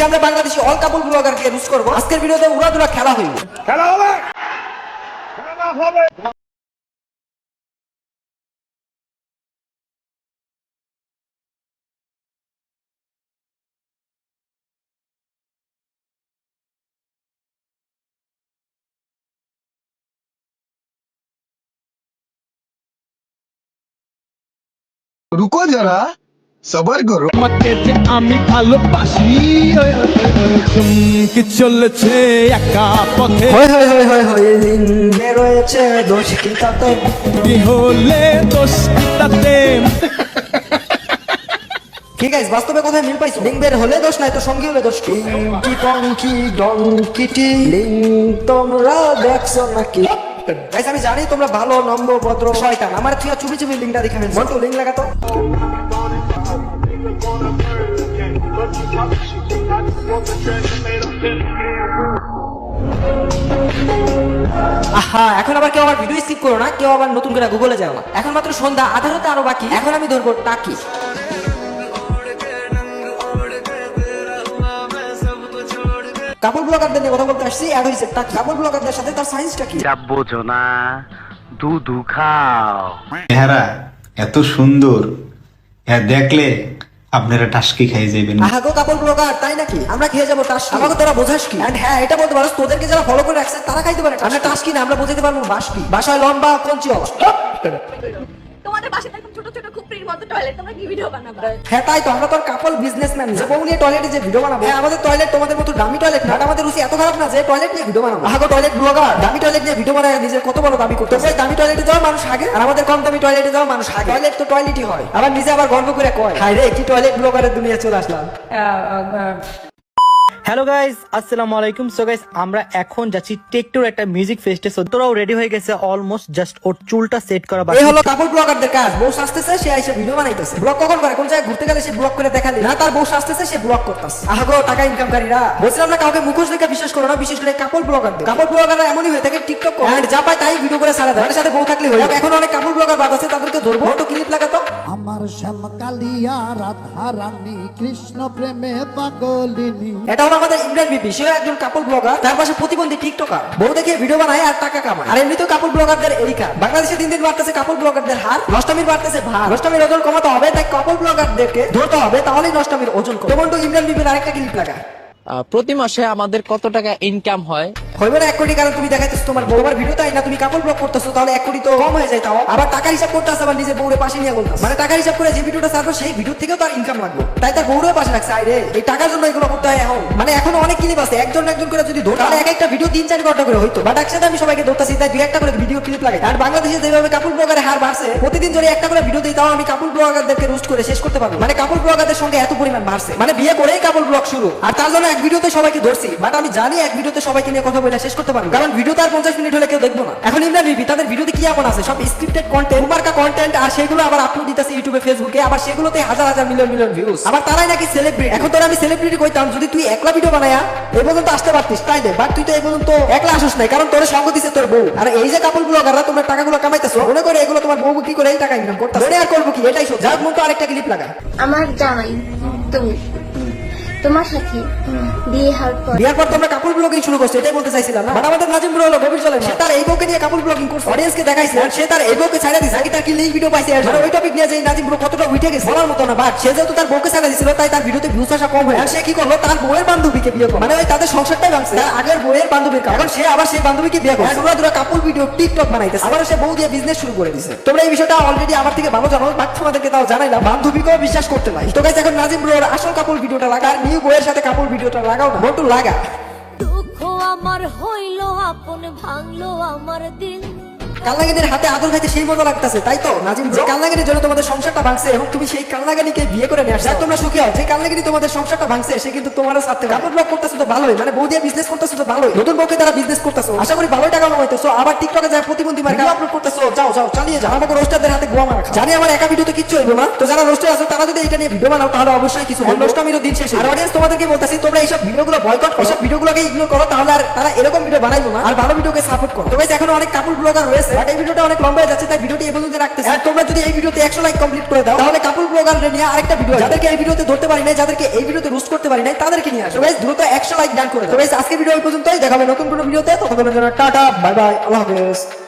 আজকে আমরা বাংলাদেশি অল কাপল ব্লগারকে রুজ করবো আজকের ভিডিওতে উড়াদুরা খেলা হইল খেলা হবে খেলা হবে रुको जरा সবার গরু আমি ভালোবাসি চমকে চলেছে একা পথে। রয়েছে বাস্তবে কোথায় মিল পাইছো? লিং বের হলে দোষ নাই তো সঙ্গী হলে দোষ কি? কি টং। লিং তোমরা দেখছ নাকি? গাইস আমি জানি তোমরা ভালো নম্বর পত্র শয়তান। আমার তুই চুপি চুপি লিঙ্গটা দেখে ফেলছো। মন্টু লাগাতো। আহা এখন আবার কেউ আবার ভিডিও স্কিপ করো না কেউ আবার নতুন করে গুগলে যাও। না এখন মাত্র সন্ধ্যা আধার হতে আরও বাকি। এখন আমি ধরবো টাকি। কাপড় ব্লগারদের নিয়ে কথা বলতে আসছি অ্যাড হয়েছে কাপড় ব্লগারদের সাথে তার সাইন্সটা কি? যা বোঝো না দুধু খাও। চেহারা এত সুন্দর। হ্যাঁ দেখলে আপনারা টাস্কি খাই যাবেন আহাগো কাপড় ব্লগার তাই নাকি? আমরা খেয়ে যাব টাস আমাকে তোরা বোঝাস কি? এন্ড হ্যাঁ এটা বলতে পারো তোদেরকে যারা ফলো করে রাখছে তারা খাইতে পারে আমরা টাস্কি। না আমরা বোঝাতে পারব বাসকি বাসায় লম্বা কঞ্চি অবস্থা। তোমাদের ছোট ছোট খুপড়ির মতো টয়লেট তোমরা কি ভিডিও বানাবা? হ্যাঁ তাই তো আমরা তো কাপল বিজনেসম্যান যে বউ নিয়ে টয়লেটে যে ভিডিও বানাবো। হ্যাঁ আমাদের টয়লেট তোমাদের মতো দামি টয়লেট না। আমাদের রুচি এত খারাপ না যে টয়লেট নিয়ে ভিডিও বানাবো। টয়লেট ব্লগার দামি টয়লেট নিয়ে ভিডিও বানায় নিজের কত বড় দাবি করতে হয়। দামি টয়লেটে যাওয়া মানুষ আগে আর আমাদের কম দামি টয়লেটে যাওয়া মানুষ আগে। টয়লেট তো টয়লেটই হয়। আবার নিজে আবার গর্ব করে কয় হায় রে কি টয়লেট ব্লগারের দুনিয়া চলে আসলাম। হ্যালো গাইস আসসালামু আলাইকুম সো গাইস আমরা এখন যাচ্ছি টেকটোর একটা মিউজিক ফেস্টে সো তোরাও রেডি হয়ে গেছে অলমোস্ট জাস্ট ওর চুলটা সেট করা এই বাকি হলো কাপড় ব্লগারদের কাজ। বউ সাজতেছে সে আইসে ভিডিও বানাইতেছে। ব্লগ কখন করে? কোন জায়গায় ঘুরতে গেলে সে ব্লগ করে দেখালি? না তার বউ সাজতেছে সে ব্লগ করতেছে। আহাগো টাকা ইনকামকারীরা বলছিলাম না কাউকে মুখোশ দেখে বিশ্বাস করো না বিশেষ করে কাপড় ব্লগারদের কাপড় ব্লগাররা এমনই হয়ে থাকে টিকটক করে। and যা পায় তাই ভিডিও করে সারা দেয়। সাথে বউ থাকলে হয়ে। এখন অনেক কাপড় ব্লগার বাদ আছে তাদেরকে ধরবো। তো ক্লিপ লাগাতো। একজন কাপড় ব্লগার তার পাশে প্রতিবন্ধী টিকটকার বউ দেখে ভিডিও বানায় আর টাকা কামায়। আর এমনিতেও কাপড় ব্লগারদের এরিকা বাংলাদেশে দিন দিন বাড়তেছে কাপড় ব্লগারদের হার নষ্টমীর বাড়তেছে ভার। ওজন কমাতে হবে তাই কাপড় ব্লগারদেরকে ধরতে হবে তাহলেই নষ্টমীর ওজন কমে তো ইমরান বিবির আরেকটা ক্লিপ লাগা আহ, প্রতি মাসে আমাদের কত টাকা ইনকাম হয়? হইবে না এক কোটি কারণ তুমি তোমার ভিডিও তাই না? তুমি কাপড় করতেছো, তাহলে এক কোটি তো কম হয়ে যায় তাও। আবার টাকা হিসাব করতে আবার নিজের বউরে পাশে নিয়ে বলতে মানে টাকা হিসাব করে যে ভিডিওটা সেই ভিডিও থেকেও তার ইনকাম লাগবে। তাই তার বউরেও পাশে রাখছে এই টাকার জন্য এগুলো করতে হয় এখন। মানে এখন অনেক একজন একজন করে যদি ধরো, তাহলে এক একটা ভিডিও তিন, চার ঘণ্টা করে হইতো। বাট একসাথে আমি সবাইকে ধরতেছি, তাই দুই একটা করে ভিডিও ক্লিপ লাগাই আর বাংলাদেশে যেভাবে কাপড় ব্লগারের হার বাড়ছে, প্রতিদিন যদি একটা করে ভিডিও দিই, তাও আমি কাপড় ব্লগারদেরকে রোস্ট করে শেষ করতে পারব। মানে কাপড় ব্লগারদের সঙ্গে এত পরিমাণ বাড়ছে। মানে বিয়ে করেই কাপড় ব্লগ শুরু। আর তার জন্য এক ভিডিওতে সবাইকে ধরছি বাট আমি জানি এক ভিডিওতে সবাইকে নিয়ে কথা বলে শেষ করতে পারব কারণ ভিডিও তার পঞ্চাশ মিনিট হলে কেউ দেখব না। এখন ইমরান বিবি, তাদের ভিডিওতে কি এমন আছে? সব স্ক্রিপ্টেড কন্টেন্ট মার্কা কন্টেন্ট আর সেগুলো আবার আপলোড দিতেছে ইউটিউবে ফেসবুকে আবার সেগুলোতে হাজার হাজার মিলিয়ন মিলিয়ন ভিউজ আবার তারাই নাকি সেলিব্রিটি এখন তোর আমি সেলিব্রিটি কইতাম, যদি তুই একলা ভিডিও বানায়া এই পর্যন্ত আসতে পারতিস, তাই দে। বাট তুই তো এই পর্যন্ত একলা আসিস নাই, কারণ তোর সঙ্গ দিছে তোর বউ। আর এই যে কাপড় ব্লগাররা তোমরা টাকাগুলো কামাইতেছো, মনে করে এগুলো তোমার বউ কি করে এই টাকা ইনকাম করতে আর করব কি? এটাই সব যার মতো আরেকটা ক্লিপ লাগা আমার জামাই, তুমি। তোমার সাথে বিয়ে হওয়ার পর। বিয়ার পর তোমরা কাপড় ব্লগিং শুরু করছ এটাই বলতে চাইছিলাম না। আমাদের নাজিম ব্রো হলো গভীর চলে সে তার এই বউকে নিয়ে কাপড় ব্লগিং করছে। অডিয়েন্স কে দেখাইছে। আর সে তার এই বউকে ছাড়া দিছে। আগে তার কি লিঙ্ক ভিডিও পাইছে? আর ওই টপিক নিয়ে যে নাজিম ব্রো কতটা উঠে গেছে বলার মতো না। বাট সে যেহেতু তার বউকে ছাড়া দিছিল তাই তার ভিডিওতে ভিউজ আসা কম হয় আর সে কি করল? তার বউয়ের বান্ধবীকে বিয়ে করল। মানে ওই তাদের সংসারটাই ভাঙছে। তার আগের বউয়ের বান্ধবীর কারণ। সে আবার সেই বান্ধবীকে বিয়ে করছে। দুরা দুরা কাপড় ভিডিও টিকটক বানাইতেছে। আবার সে বউ দিয়ে বিজনেস শুরু করে দিছে। তোমরা এই বিষয়টা অলরেডি আমার থেকে ভালো জানো বাট তোমাদেরকে তাও জানাইলাম। বান্ধবীকেও বিশ্বাস করতে নাই। তো গাইস এখন নাজিম ব্রোর আসল কাপড় ভিডিওটা লাগা আর বইয়ের সাথে কাপড় ভিডিওটা লাগাও না বন্টু লাগা। দুঃখ আমার হইল, আপন ভাঙলো আমার দিল। কাল্লাগানির হাতে আদর খাইতে সেই মজা লাগতেছে তাই তো? নাজিম যে কাল্লাগানির জন্য তোমাদের সংসারটা ভাঙছে এবং তুমি সেই কাল্লাগানিকে বিয়ে করে নিয়ে আসছো। তোমরা সুখী হও যে কাল্লাগানি তোমাদের সংসারটা ভাঙছে সে কিন্তু তোমারও সাথে কাপড় ব্লগ করতেছো তো ভালোই মানে বউ দিয়ে বিজনেস করতেছো তো ভালোই। নতুন বউকে তারা বিজনেস করতেছো। আশা করি ভালোই টাকা কামাইতেছো। আবার টিকটকে যায় প্রতিবন্ধী মার্কা আপলোড করতেছো যাও যাও চালিয়ে যাও। আমাকে রোস্টারদের হাতে গোয়া মারা জানি আমার একা ভিডিওতে কিচ্ছু হইবো না। তো যারা রোস্টার আছো তারা যদি এটা নিয়ে ভিডিও বানাও তাহলে অবশ্যই কিছু হবে রোস্টামিরও দিন শেষ। আর অডিয়েন্স তোমাদেরকে বলতেছি তোমরা এইসব ভিডিওগুলো বয়কট করো। এইসব ভিডিওগুলোকে ইগনোর করো তাহলে আর তারা এরকম ভিডিও বানাইবো না। আর ভালো ভিডিওকে সাপোর্ট করো। তো এখন অনেক কাপড় ব্লগার রয়েছে। বাট এই ভিডিওটা অনেক লম্বা হয়ে যাচ্ছে তাই ভিডিওটি এই পর্যন্ত রাখতেছি। আর তোমরা যদি এই ভিডিওতে একশো লাইক কমপ্লিট করে দাও তাহলে কাপল ব্লগারদের নিয়ে আরেকটা ভিডিও যাদেরকে এই ভিডিওতে ধরতে পারি নাই যাদেরকে এই ভিডিওতে রোস্ট করতে পারি নাই তাদেরকে নিয়ে আসো বেশ দ্রুত একশো লাইক ডান করে দাও। guys, আজকে ভিডিও এই পর্যন্তই। দেখাবে নতুন কোনো ভিডিওতে ততক্ষণের জন্য টাটা বাই বাই আল্লাহ হাফেজ।